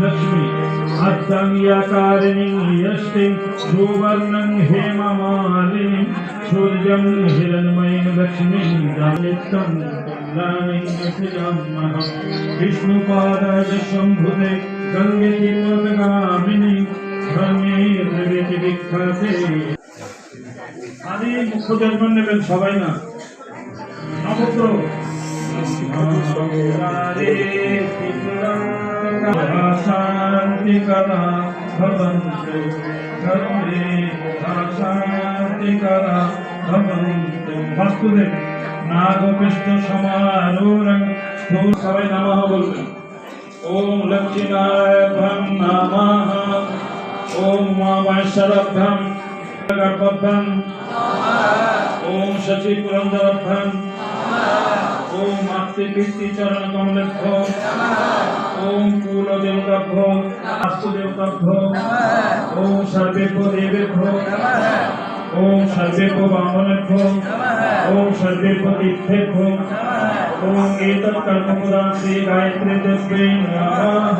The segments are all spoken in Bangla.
लक्ष्मी अत्तङ्ग्यकारिणीं यष्टिं सुवर्णं हेममालिनीं सूर्यं हिरण्मयीं लक्ष्मीं नित्यं कल्याणीं विष्णुपादाय शम्भुते गङ्गे गामिनी ধর্মে দ্রবেতি বিখ্যাতে আদি মুখ্য জন্ম নেবেন সবাই না নবত্র শান্তি করা ভবন্তু ধর্মে শান্তি করা ভবন্তু বাস্তুদেব নাগকৃষ্ণ সমারোরং সবাই নামা বলবেন ওম লক্ষ্মীনারায়ণ নমঃ ওম উমামহেশ্বরভ্যম গর্ভভ্যম ওম শচী পুরন্দরভ্যম ওম মাতৃকীর্তি চরণ কমলেভ্য ওম কুলদেবতাভ্য বাস্তুদেবতাভ্য ওম সর্বেভ্য দেবেভ্য। ওম সর্বেভ্য ব্রাহ্মণেভ্য ওম সর্বেভ্য তীর্থেভ্য। ওম এতৎ কর্মপুরাণ শ্রী গায়ত্রী নমঃ।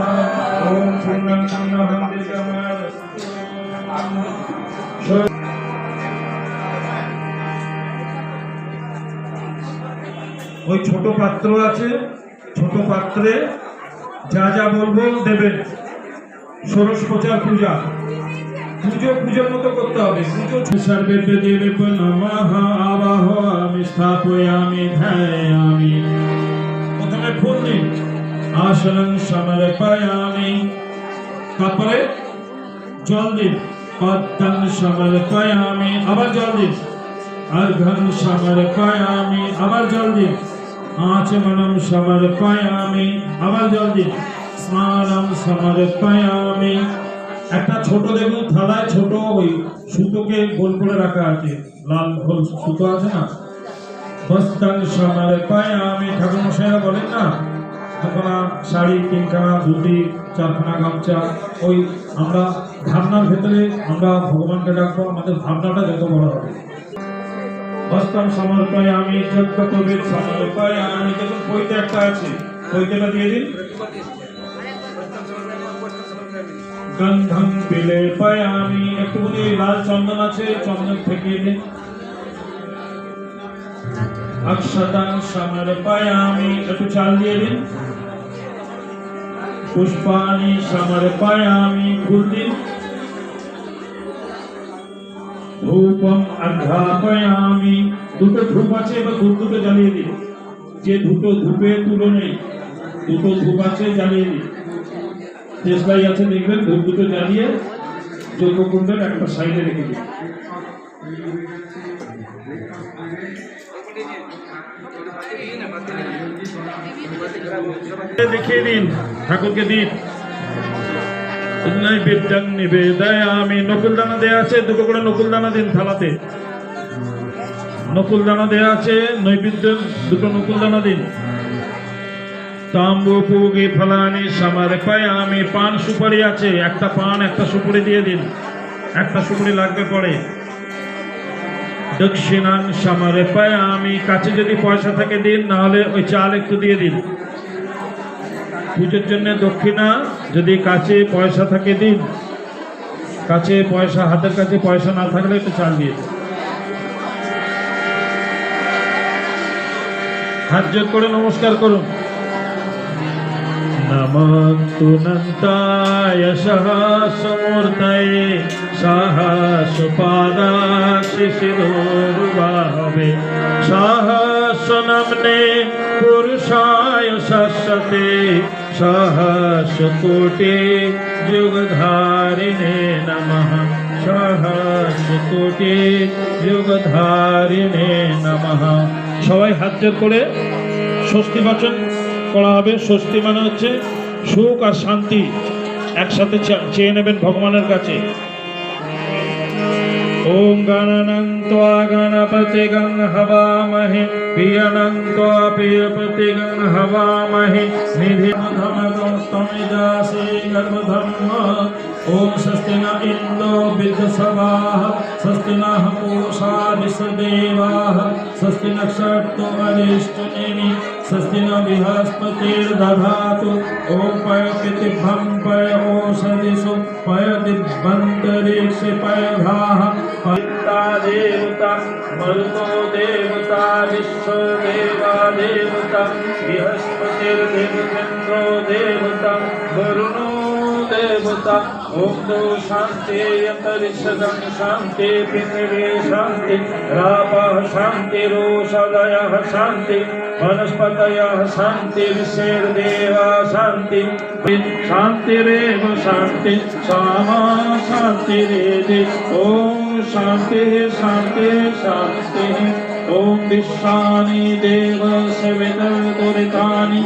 ওম পূর্ণং পূর্ণহং দিগমার ওই ছোট পাত্র আছে ছোট পাত্রে যা যা বলব দেবেন। ষোড়শ প্রচার পূজা। পুজো পুজোর মতো করতে হবে। পুজো সর্বে দেব নমঃ আবাহ আমি স্থাপয়ামি আমি প্রথমে ফুল দিন। আসনং সমর্পয়ামি। তারপরে জল দিন। পদ্মং সমর্পয়ামি। আবার জল দিন। অর্ঘং সমর্পয়ামি। আবার জল দিন। আচমনম সমর্পয়ামি আবার জল দিন। স্নানম সমর্পয়ামি। একটা ছোট দেখুন, থালায় ছোট ওই সুতোকে গোল করে রাখা আছে। লাল গোল সুতো আছে না? বস্তান সমর্পয়ামি। ঠাকুর মশাইরা বলেন না দুখানা শাড়ি, তিনখানা ধুতি, চারখানা গামছা, ওই আমরা ভাবনার ভেতরে আমরা ভগবানকে ডাকবো, আমাদের ভাবনাটা যত বড় হবে। হস্তম সমর্পয়ামি যজ্ঞ কবির সমর্পয়ামি দেখুন বইতে একটা আছে, বইতেটা দিয়ে দিন। গন্ধম পিলে পয়ামি একটুখানি লাল চন্দন আছে, চন্দন ফেকিয়ে দিন। অক্ষতাং সমর্পয়ামি একটু চাল দিয়ে দিন। পুষ্পানি সমর্পয়ামি ফুল দিন। ধূপম আঘ্রাপয়ামি দুটো ধূপ আছে, এবার ধূপ দুটো জ্বালিয়ে দিন। যে দুটো ধূপে তুলো নেই, দুটো ধূপ আছে, জ্বালিয়ে দিন। দেশলাই আছে, দেখবেন, ধূপ দুটো জ্বালিয়ে যজ্ঞকুণ্ডের একটা সাইডে রেখে দিন। দেখিয়ে দিন, ঠাকুরকে দিন। নৈবেদ্যং নিবেদয়ামি। নকুল দানা দেয়া আছে, দুটো করে নকুল দানা দিন থালাতে। নকুল দানা দেয়া আছে, নৈবেদ্য দুটো নকুল দানা দিন। তাম্বু, পুগি, ফলানি, সামারে আমি, পান সুপারি আছে, একটা পান, একটা সুপারি দিয়ে দিন। একটা সুপারি লাগবে পরে। দক্ষিণাং সামারে পায় আমি, কাছে যদি পয়সা থাকে দিন, নাহলে ওই চাল একটু দিয়ে দিন। পুজোর জন্য দক্ষিণা যদি কাছে পয়সা থাকে দিন। কাছে পয়সা, হাতের কাছে পয়সা না থাকলে একটু চাল দিয়ে দিন। হাত জোর করে নমস্কার করুন। নমন্তুনন্তায় সহসমূর্তয়ে সহসপাদাশিশিরোর্বাহবে সহস্রনম্নে পুরুষায় শাশ্বতে সহস্রকোটি যুগধারিণে নম সহস্রকোটি যুগধারিণে নমঃ সবাই হাত জোর করে স্বস্তি বাচন করা হবে, স্বস্তি মানে হচ্ছে সুখ আর শান্তি একসাথে চেয়ে নেবেন ভগবানের কাছে। ॐ गणनं त्वा गणपतिगं हवामहे प्रियणं त्वा प्रियपतिगं हवामहे निधिमधमगौस्तमिदासे गर्भधर्म ॐ स्वस्ति न इन्दो विद्सवाः स्वस्ति नः पूषा विश्वदेवाः स्वस्ति न न बृहस्पतिर्दधातु ॐ पयपितिभं पय ओषधिषु पयदिबन्तरिक्षे पयघाः पयिता देवता, मरुतो देवता विश्वदेवा देवता बृहस्पतिर्देवचन्द्रो देवता, वरुणो देवता। ओम दो शांति अंतरिक्षदं शांति पिंडे शांति, राप शांति, रोषदय शांति वनस्पत शांति विशेदेवा शांति। शांतिरव शांति, सामा शांतिरेदि ओम शांति शांति शांति। ओम विश्वानि देव सवितर्दुरितानि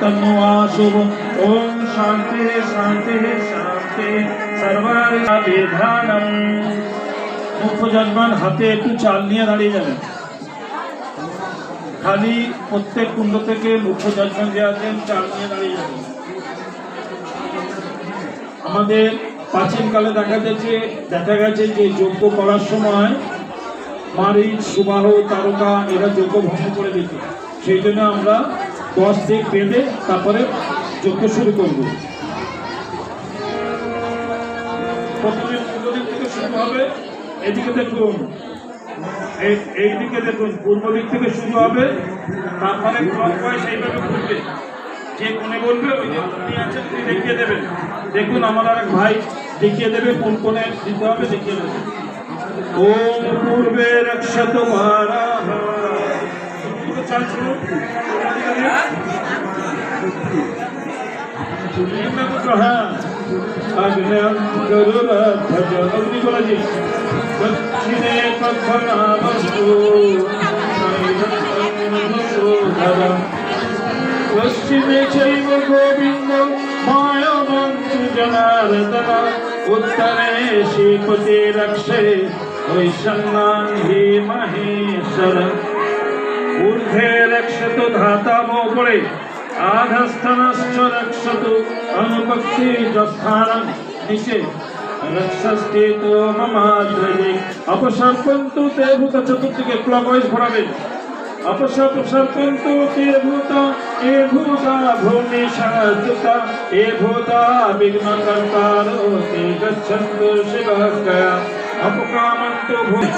तन्वासुः ॐ शान्तिः शान्तिः शान्तिः সর্বাবিধানম মুখ্য যজমান হাতে একটু চাল নিয়ে দাঁড়িয়ে যাবেন খালি প্রত্যেক কুণ্ড থেকে মুখ্য যজমান যে আছেন চাল নিয়ে দাঁড়িয়ে যাবেন আমাদের প্রাচীনকালে দেখা যাচ্ছে দেখা গেছে যে যজ্ঞ করার সময় মারিচ সুবাহ তারকা এরা যজ্ঞ ভঙ্গ করে দিত সেই জন্য আমরা দশ দিক বেঁধে তারপরে যজ্ঞ শুরু করব। দেখুন পূর্ব দিক থেকে শুরু হবে, তারপরে আছেন দেখিয়ে দেবেন। দেখুন, আমার আর এক ভাই দেখিয়ে দেবে, কোন কোণে দিতে হবে, দেখিয়ে দেবে। ওম পূর্বে রক্ষত মারা চাল শুনুন হ্যাঁ আগ্নেয়ম গরুরধ্বজ অগ্নি বলাজি দক্ষিণে পদ্মনাভস্তু পশ্চিমে চৈব গোবিন্দ মায়বন্তু জনার্দন উত্তরে শ্রীপতি রক্ষে ঐশন্নাহি মহেশ্বর। ঊর্ধ্বে রক্ষতু ধাতাম উপরে আধস্তনশ্চ রক্ষতু অনুপক্ষি যস্থানম নিচে। রক্ষস্তে তো মমাদ্রজে অপসর্পন্তু তে ভূত চতুর্দিকে ক্লকওয়াইজ ঘোরাবেন অপসর্পন্তু তে ভূত, এ ভূতা ভূমি সহস্তুতা এ ভূতা বিঘ্ন তে গচ্ছন্তু শিবগয়া অপকামন্তু ভূমি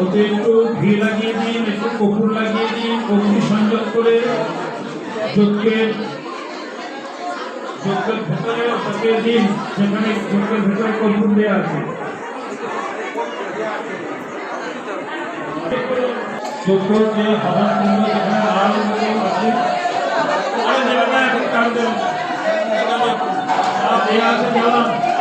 ওতে একটু ঘি লাগিয়ে দিন, একটু কপুর লাগিয়ে দিন অগ্নি সংযোগ করে যজ্ঞের যজ্ঞের ভেতরে ওটাকে দিন যেখানে যজ্ঞের ভেতরে কপুর দেওয়া আছে। যজ্ঞ যে হওয়ার আরে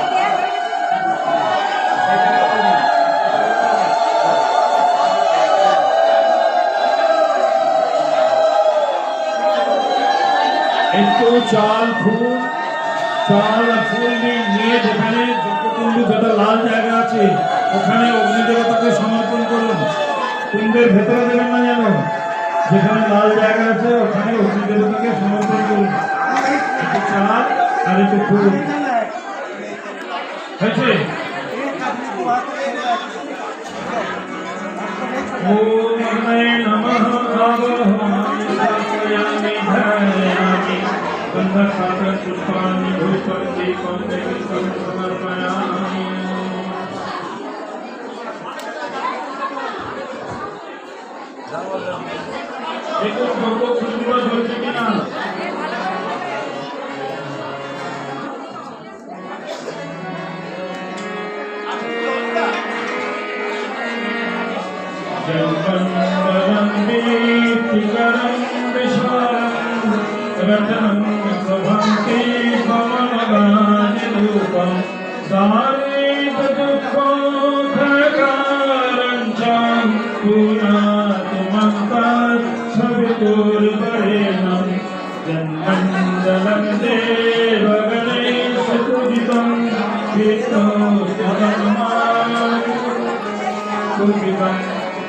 চাল, ফুল, চাল আর ফুল নিয়ে যেখানে যজ্ঞকুণ্ড যেটা লাল জায়গা আছে, ওখানে অগ্নিদেবতাকে সমর্পণ করুন। কুণ্ডের ভেতরে দেবেন না যেন, যেখানে লাল জায়গা আছে, ওখানে অগ্নিদেবতাকে সমর্পণ করুন। একটু চাল আর একটু ফুল। হয়েছে? ওম নমঃ আবহমামি ধূপম দীপম দেবীকম সমর্পয়ামি দেখুন যজ্ঞ খুশবুটা জ্বলছে কিনা জগন্মরম দীপ্তিকরম বিশ্বরম রতনম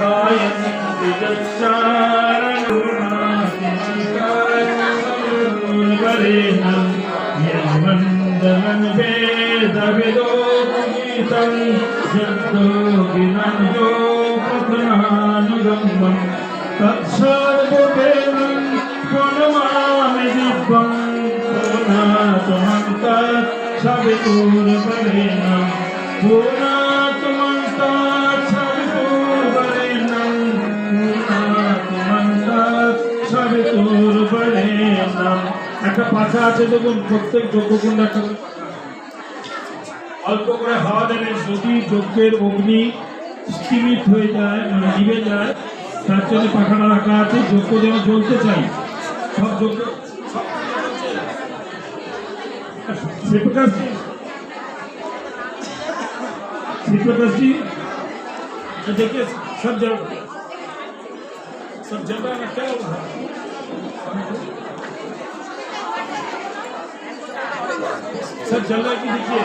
गायन्ति यच्चारणुर्वरेण्यं यन्मण्डलं वेदविदो गीतं यद्योगिनं यो पथनानुगम्बं तत्सर्ववेदं प्रणमामि दिव्यं पुनः सवितुर्वरेण्यं पुनातमन्ता একটা পাশা আছে দেখুন প্রত্যেক যজ্ঞকুণ্ড একটা করে অল্প করে হাওয়া দেবেন যদি যজ্ঞের অগ্নি স্তিমিত হয়ে যায় মানে নিভে যায় তার জন্য পাখাটা রাখা আছে যজ্ঞ যেন জ্বলতে চাই সব যজ্ঞ শিবপ্রকাশ জি शिवप्रकाश जी ये देखिए सब जल सब जल रहा है क्या हो रहा है सब जल रहा है कि देखिए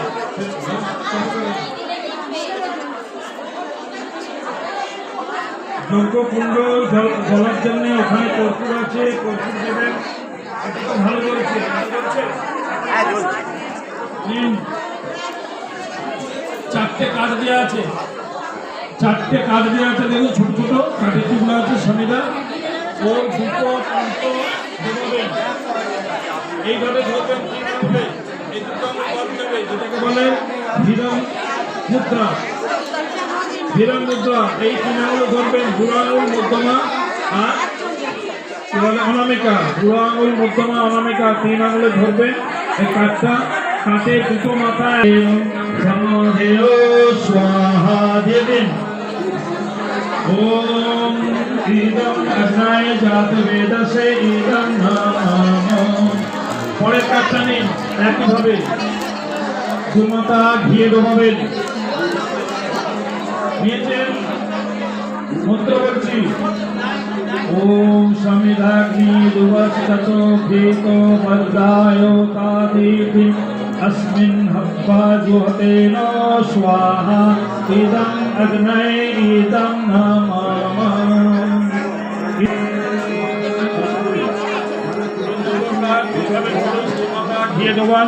যজ্ঞ কুণ্ড জল জলার জন্য ওখানে কর্পূর আছে কর্পূর দেবেন এটা তো ভালো চলছে ভালো চলছে নিন। চারটে কাঠ দেওয়া আছে চারটে কাঠ দেওয়া আছে দেখুন ছোট ছোট কাঠের টুকরো আছে স্বামীরা ও দুটো পান্ত দেবেন এইভাবে ধরবেন তিন যেটাকে বলে হিরণ মুদ্রা। হিরণ মুদ্রা, এই তিন আঙুল ধরবেন বুড়ো আঙুল মধ্যমা আর অনামিকা। বুড়ো আঙুল মধ্যমা অনামিকা তিন আঙুলে ধরবেন দুটো মাথায়। ওম ইদম ইদম পরের কাঠটা নিন একইভাবে দুমাতা ঘিয়ে ডোবাবেন নিয়েছেন মন্ত্র বলছি ওম সমিধাগ্নি দুবস্তত ভীতো বর্গায় কাদিতি अस्मिन् हव्वा जुहतेन स्वाहा इदम् अग्नये इदं ডোবান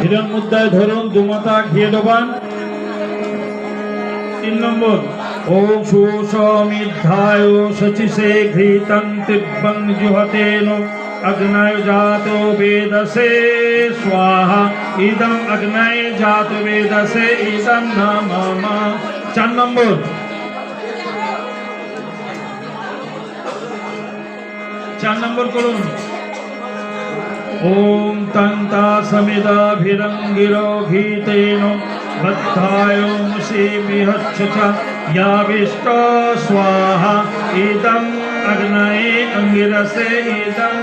হিরণ মুদ্রায় ধরুন দুমাতা ঘিয়ে ডোবান তিন নম্বর ওম সুষমিদ্ধায় শচিষে ঘৃতং তিব্বং জুহতেন अग्नय जातो वेदसे स्वाहा इदम अग्नय जात वेदसे इदम न मम চার নম্বর চার নম্বর করুন ওম তন্তা সমিদাভিরঙ্গিরো ঘীতেন বদ্ধায় মুষিমিহচ্ছ চ याविष्ट स्वाहा इदम् अग्नये अङ्गिरसे इदं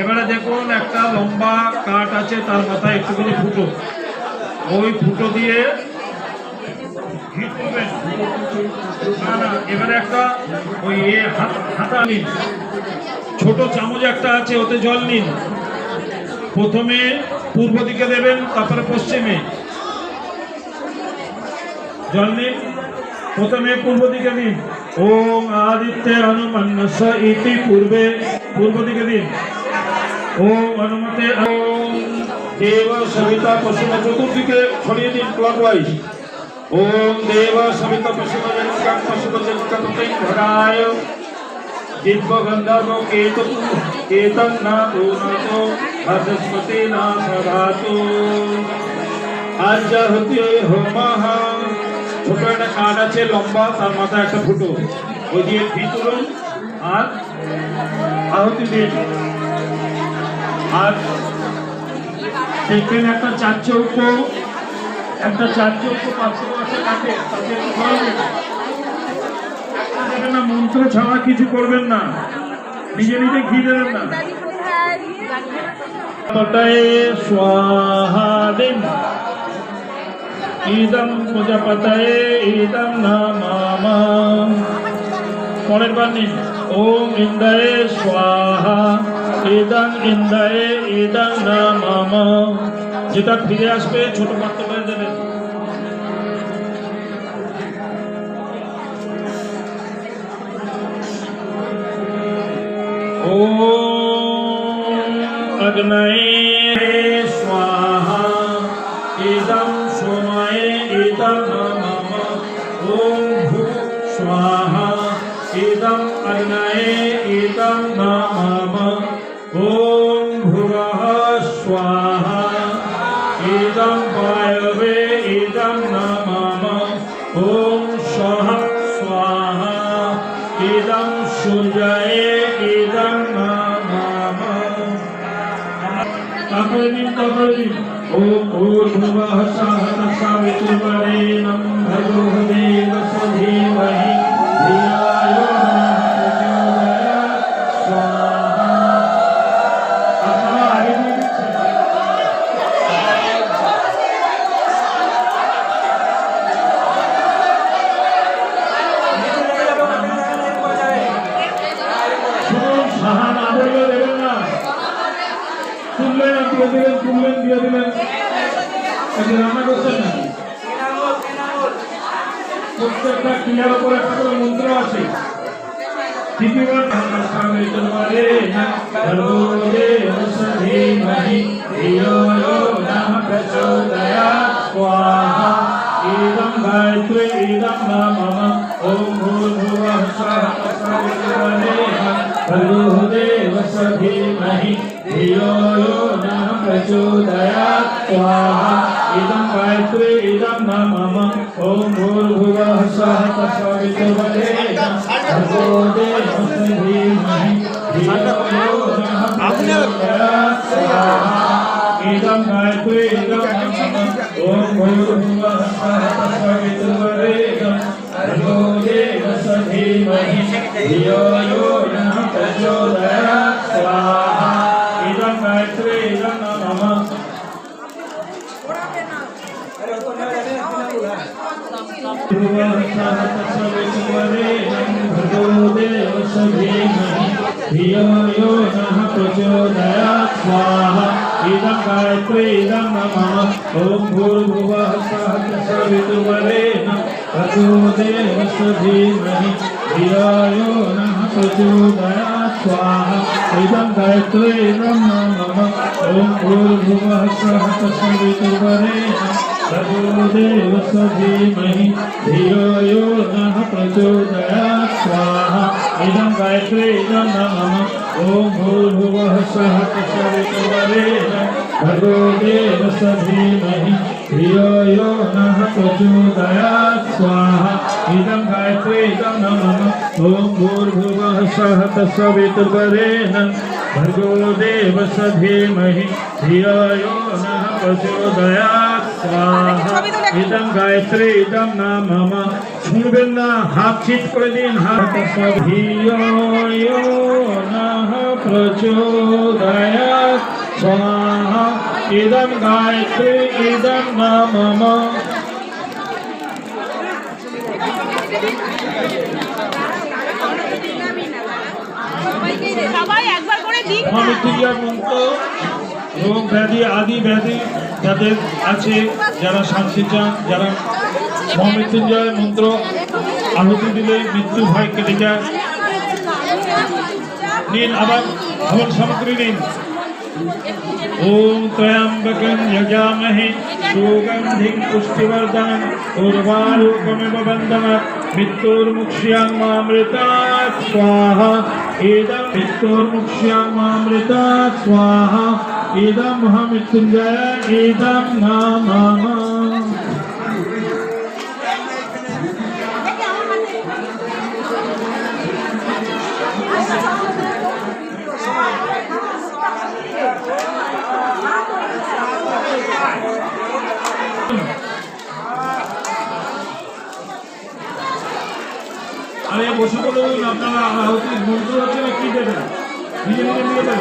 এবারে দেখুন একটা লম্বা কাঠ আছে তার মাথায় একটুখানি ফুটো ওই ফুটো দিয়ে ঘি করবেন না না এবারে একটা ওই এ হাত হাতা নিন ছোট চামচ একটা আছে, ওতে জল নিন। প্রথমে পূর্ব দিকে দেবেন, তারপরে পশ্চিমে। জল নিন। প্রথমে পূর্ব দিকে দিন ওম আদিত্যে হনুমান্নস ইতি পূর্বে পূর্ব দিকে দিন। ওম হনুমতে ওম দেব সবিতা পশুমা চতুর্দিকে ছড়িয়ে দিন ক্লকওয়াইজ ওম দেব সবিতা পশুমা জনকা পশুমা জনকা ততৈ ঘরায় দিব্য গন্ধর্ব কেতু কেতন না তো না তো বৃহস্পতি না সদাতু আজ হতে হোমাহ ছোট একটা কাঠ আছে লম্বা তার মাথায় একটা ফুটো ওই দিয়ে তুলুন আর আহতি দিন আর দেখবেন একটা চার চৌকো একটা চার চৌকো পাঁচশো আছে কাঠে তাতে একটু জল দেবেন। একটা দেবেন না, মন্ত্র ছাড়া কিছু করবেন না। নিজে নিজে ঘি দেবেন না। পরের বার নিন। ওম ইন্দ্রায় স্বাহা ইদং ইন্দ্রায় ইদং নম যেটা ফিরে আসবে ছোট পাত্র अग्नये स्वाहा इदं सोमाय इदं मम ॐ भू स्वाहा इदम् अग्नये इदं मम তারপরে দিন তারপরে দিন ও ভূর্ভুবঃ সহঃ সাবিতুর্বরেণম ভর্গো প্রত্যেকটা ক্রিয়ার উপরে ঠাকুর মন্ত্র আছে দ্বিতীয়বার ঠাকুর স্বামী তোমারে ধর্মে ঔষধি মহি ধিয়ো য়ো নাম প্রচোদয়া স্বাহা ইদং গায়ত্রী ইদং মম ওম ভূর্ভুবঃ স্বঃ প্রচোদয়ামেহ ধর্মদেব সধি মহি ধিয়ো য়ো নাম প্রচোদয়া স্বাহা इदं गायत्री इदं न मम ॐ भूर्भुवः स्वः तत्सवितुर्वरेण्यं भर्गो देवस्य धीमहि धियो यो नः स्वाहा इदं गायत्री इदं न मम ॐ भूर्भुवः स्वः तत्सवितुर्वरेण्यं भर्गो देवस्य धीमहि धियो यो धियो यो नः प्रचोदयात् स्वाहा इदं गायत्री इदं नमः ॐ भूर्भुवः स्वः तत्सवितुर्वरेण्यं भर्गो देवस्य धीमहि धियो यो नः प्रचोदयात् स्वाहा इदं गायत्री इदं नमः ॐ भूर्भुवः स्वः तत्सवितुर्वरेण्यं भर्गो देवस्य धीमहि धियो यो नः प्रचोदयात् स्वाहा। इदं गायत्री, इदं नमः। ॐ भूर्भुवः तत्सवितुर्वरेण्यं भर्गो देवस्य धीमहि धियो यो नः प्रचोदयात् स्वाहा। इदं गायत्री, इदं नमः। ॐ भूर्भुवः देवस्य धीमहि धियो यो नः प्रचोदयात् ইদম গায়ত্রী ইদম না মামা। শুনবেন না হাত ছিট করে দিন হাত প্রচোদয়াৎ। স্বাহা ইদম গায়ত্রী ইদম না মামা। সবাই একবার করে দিন রোগ ব্যাধি, আদি ব্যাধি যাদের আছে, যারা শান্তি চান, যারা মহামৃত্যুঞ্জয় মন্ত্র আহুতি দিলে মৃত্যু ভয় কেটে যায়। নিন আবার ধন সামগ্রী নিন। মৃত্যুর্মুক্ষ্যামামৃতাৎ স্বাহা। ইদম মহামৃত্যুঞ্জয় ইদম নামঃ আরে, বসে বলুন আপনারা আহুতি মন্ত্র হচ্ছে কি দেবেন? নিয়ে দেবেন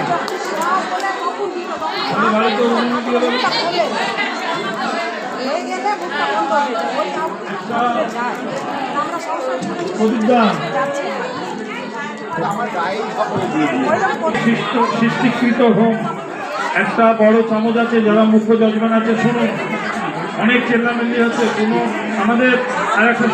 সৃষ্টিকৃত হোম। একটা বড় চামচ আছে, যারা মুখ্য যজমান আছে শুনুন। অনেক চেল্লামেল্লি আছে কোনো আমাদের আর একটা